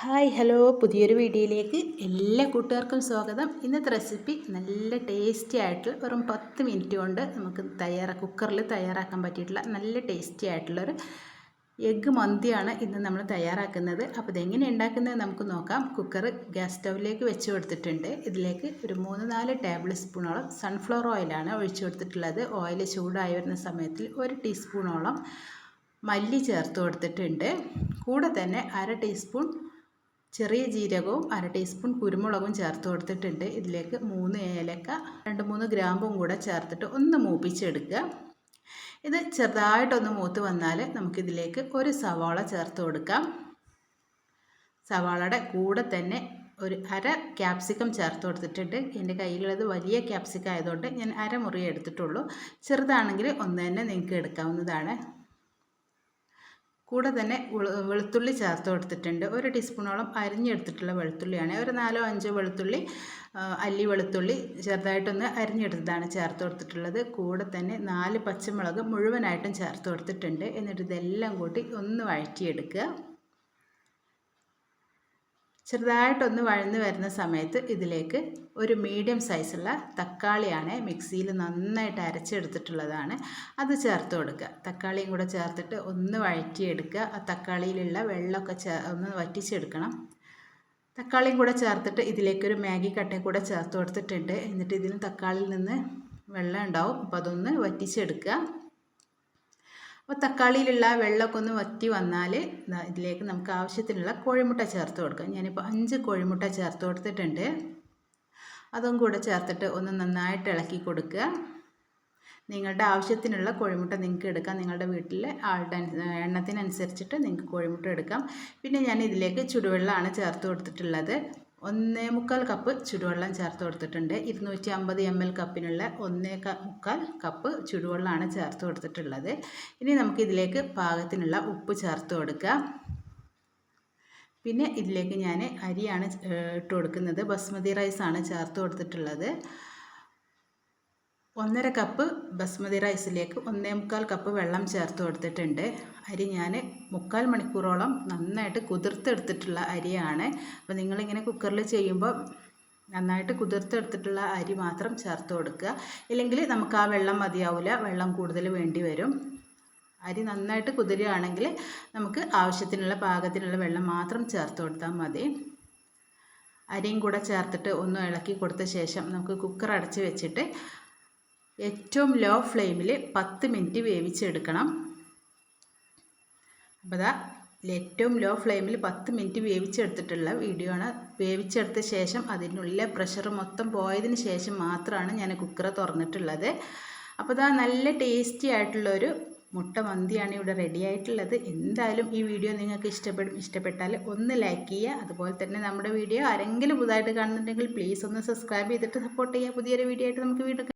Hi hello. പുതിയൊരു വീഡിയോയിലേക്ക് എല്ലാ കൂട്ടുകാർക്കും സ്വാഗതം. ഇന്നത്തെ റെസിപ്പി നല്ല ടേസ്റ്റി ആയിട്ടുള്ള വെറും പത്ത് മിനിറ്റ് കൊണ്ട് നമുക്ക് തയ്യാറാ കുക്കറിൽ തയ്യാറാക്കാൻ പറ്റിയിട്ടുള്ള നല്ല ടേസ്റ്റി ആയിട്ടുള്ളൊരു എഗ്ഗ് മന്തിയാണ് ഇന്ന് നമ്മൾ തയ്യാറാക്കുന്നത്. അപ്പോൾ ഇതെങ്ങനെ ഉണ്ടാക്കുന്നത് നമുക്ക് നോക്കാം. കുക്കർ ഗ്യാസ് സ്റ്റൗവിലേക്ക് വെച്ച് കൊടുത്തിട്ടുണ്ട്. ഇതിലേക്ക് ഒരു മൂന്ന് നാല് ടേബിൾ സ്പൂണോളം സൺഫ്ലവർ ഓയിലാണ് ഒഴിച്ചു കൊടുത്തിട്ടുള്ളത്. ഓയിൽ ചൂടായി വരുന്ന സമയത്തിൽ ഒരു ടീസ്പൂണോളം മല്ലി ചേർത്ത് കൊടുത്തിട്ടുണ്ട്. കൂടെ തന്നെ അര ടീസ്പൂൺ ചെറിയ ജീരകവും അര ടീസ്പൂൺ കുരുമുളകും ചേർത്ത് കൊടുത്തിട്ടുണ്ട്. ഇതിലേക്ക് മൂന്ന് ഏലക്ക രണ്ട് മൂന്ന് ഗ്രാമ്പും കൂടെ ചേർത്തിട്ട് ഒന്ന് മൂപ്പിച്ചെടുക്കുക. ഇത് ചെറുതായിട്ടൊന്ന് മൂത്ത് വന്നാൽ നമുക്കിതിലേക്ക് ഒരു സവാള ചേർത്ത് കൊടുക്കാം. സവാളയുടെ കൂടെ തന്നെ ഒരു അര ക്യാപ്സിക്കം ചേർത്ത് കൊടുത്തിട്ടുണ്ട്. എന്റെ കയ്യിലുള്ളത് വലിയ ക്യാപ്സിക്കം ആയതുകൊണ്ട് ഞാൻ അര മുറി എടുത്തിട്ടുള്ളൂ. ചെറുതാണെങ്കിൽ ഒന്ന് തന്നെ നിങ്ങൾക്ക് എടുക്കാവുന്നതാണ്. കൂടെ തന്നെ വെളുത്തുള്ളി ചേർത്ത് കൊടുത്തിട്ടുണ്ട്. ഒരു ടീസ്പൂണോളം അരിഞ്ഞെടുത്തിട്ടുള്ള വെളുത്തുള്ളിയാണ്. ഒരു നാലോ അഞ്ചോ വെളുത്തുള്ളി അല്ലി വെളുത്തുള്ളി ചെറുതായിട്ടൊന്ന് അരിഞ്ഞെടുത്തതാണ് ചേർത്ത് കൊടുത്തിട്ടുള്ളത്. കൂടെ തന്നെ നാല് പച്ചമുളക് മുഴുവനായിട്ടും ചേർത്ത് കൊടുത്തിട്ടുണ്ട്. എന്നിട്ട് ഇതെല്ലാം കൂട്ടി ഒന്ന് വഴറ്റിയെടുക്കുക. ചെറുതായിട്ടൊന്ന് വഴന്ന് വരുന്ന സമയത്ത് ഇതിലേക്ക് ഒരു മീഡിയം സൈസുള്ള തക്കാളിയാണ് മിക്സിയിൽ നന്നായിട്ട് അരച്ചെടുത്തിട്ടുള്ളതാണ്. അത് ചേർത്ത് കൊടുക്കുക. തക്കാളിയും കൂടെ ചേർത്തിട്ട് ഒന്ന് വഴറ്റിയെടുക്കുക. ആ തക്കാളിയിലുള്ള വെള്ളമൊക്കെ ചേ ഒന്ന് വറ്റിച്ചെടുക്കണം. തക്കാളിയും കൂടെ ചേർത്തിട്ട് ഇതിലേക്കൊരു മാഗി കട്ടയും കൂടെ ചേർത്ത് കൊടുത്തിട്ടുണ്ട്. എന്നിട്ട് ഇതിന് തക്കാളിയിൽ നിന്ന് വെള്ളം ഉണ്ടാവും. അപ്പോൾ അതൊന്ന് വറ്റിച്ചെടുക്കുക. അപ്പോൾ തക്കാളിയിലുള്ള വെള്ളമൊക്കെ ഒന്ന് വറ്റി വന്നാൽ ഇതിലേക്ക് നമുക്ക് ആവശ്യത്തിനുള്ള കോഴിമുട്ട ചേർത്ത് കൊടുക്കാം. ഞാനിപ്പോൾ അഞ്ച് കോഴിമുട്ട ചേർത്ത് കൊടുത്തിട്ടുണ്ട്. അതും കൂടെ ചേർത്തിട്ട് ഒന്ന് നന്നായിട്ട് ഇളക്കി കൊടുക്കുക. നിങ്ങളുടെ ആവശ്യത്തിനുള്ള കോഴിമുട്ട നിങ്ങൾക്ക് എടുക്കാം. നിങ്ങളുടെ വീട്ടിലെ ആളുടെ എണ്ണത്തിനനുസരിച്ചിട്ട് നിങ്ങൾക്ക് കോഴിമുട്ട എടുക്കാം. പിന്നെ ഞാൻ ഇതിലേക്ക് ചുടുവെള്ളമാണ് ചേർത്ത് കൊടുത്തിട്ടുള്ളത്. ഒന്നേ മുക്കാൽ കപ്പ് ചുടുവെള്ളം ചേർത്ത് കൊടുത്തിട്ടുണ്ട്. ഇരുന്നൂറ്റി അമ്പത് എം എൽ കപ്പിനുള്ള ഒന്നേ മുക്കാൽ കപ്പ് ചുടുവെള്ളമാണ് ചേർത്ത് കൊടുത്തിട്ടുള്ളത്. ഇനി നമുക്കിതിലേക്ക് പാകത്തിനുള്ള ഉപ്പ് ചേർത്ത് കൊടുക്കാം. പിന്നെ ഇതിലേക്ക് ഞാൻ അരിയാണ് ഇട്ട് കൊടുക്കുന്നത്. ബസ്മതി റൈസാണ് ചേർത്ത് കൊടുത്തിട്ടുള്ളത്. ഒന്നര കപ്പ് ബസ്മതി റൈസിലേക്ക് ഒന്നേ മുക്കാൽ കപ്പ് വെള്ളം ചേർത്ത് കൊടുത്തിട്ടുണ്ട്. അരി ഞാൻ മുക്കാൽ മണിക്കൂറോളം നന്നായിട്ട് കുതിർത്തെടുത്തിട്ടുള്ള അരിയാണ്. അപ്പോൾ നിങ്ങളിങ്ങനെ കുക്കറിൽ ചെയ്യുമ്പോൾ നന്നായിട്ട് കുതിർത്തെടുത്തിട്ടുള്ള അരി മാത്രം ചേർത്ത് കൊടുക്കുക. ഇല്ലെങ്കിൽ നമുക്ക് ആ വെള്ളം മതിയാവില്ല വെള്ളം കൂടുതൽ വേണ്ടി വരും. അരി നന്നായിട്ട് കുതിരുകയാണെങ്കിൽ നമുക്ക് ആവശ്യത്തിനുള്ള പാകത്തിനുള്ള വെള്ളം മാത്രം ചേർത്ത് കൊടുത്താൽ മതി. അരിയും കൂടെ ചേർത്തിട്ട് ഒന്ന് ഇളക്കി കൊടുത്ത ശേഷം നമുക്ക് കുക്കർ അടച്ച് വെച്ചിട്ട് ഏറ്റവും ലോ ഫ്ലെയിമിൽ പത്ത് മിനിറ്റ് വേവിച്ചെടുക്കണം. അപ്പോൾ അതാ ഏറ്റവും ലോ ഫ്ലെയിമിൽ പത്ത് മിനിറ്റ് വേവിച്ചെടുത്തിട്ടുള്ള വീഡിയോ ആണ്. വേവിച്ചെടുത്ത ശേഷം അതിനുള്ളിലെ പ്രഷർ മൊത്തം പോയതിന് ശേഷം മാത്രമാണ് ഞാൻ കുക്കർ തുറന്നിട്ടുള്ളത്. അപ്പോൾ ഇതാ നല്ല ടേസ്റ്റി ആയിട്ടുള്ളൊരു മുട്ട മന്തിയാണ് ഇവിടെ റെഡി ആയിട്ടുള്ളത്. എന്തായാലും ഈ വീഡിയോ നിങ്ങൾക്ക് ഇഷ്ടപ്പെടും. ഇഷ്ടപ്പെട്ടാൽ ഒന്ന് ലൈക്ക് ചെയ്യുക. അതുപോലെ തന്നെ നമ്മുടെ വീഡിയോ ആരെങ്കിലും പുതുതായിട്ട് കാണുന്നുണ്ടെങ്കിൽ പ്ലീസ് ഒന്ന് സബ്സ്ക്രൈബ് ചെയ്തിട്ട് സപ്പോർട്ട് ചെയ്യുക. പുതിയൊരു വീഡിയോ ആയിട്ട് നമുക്ക് വീണ്ടും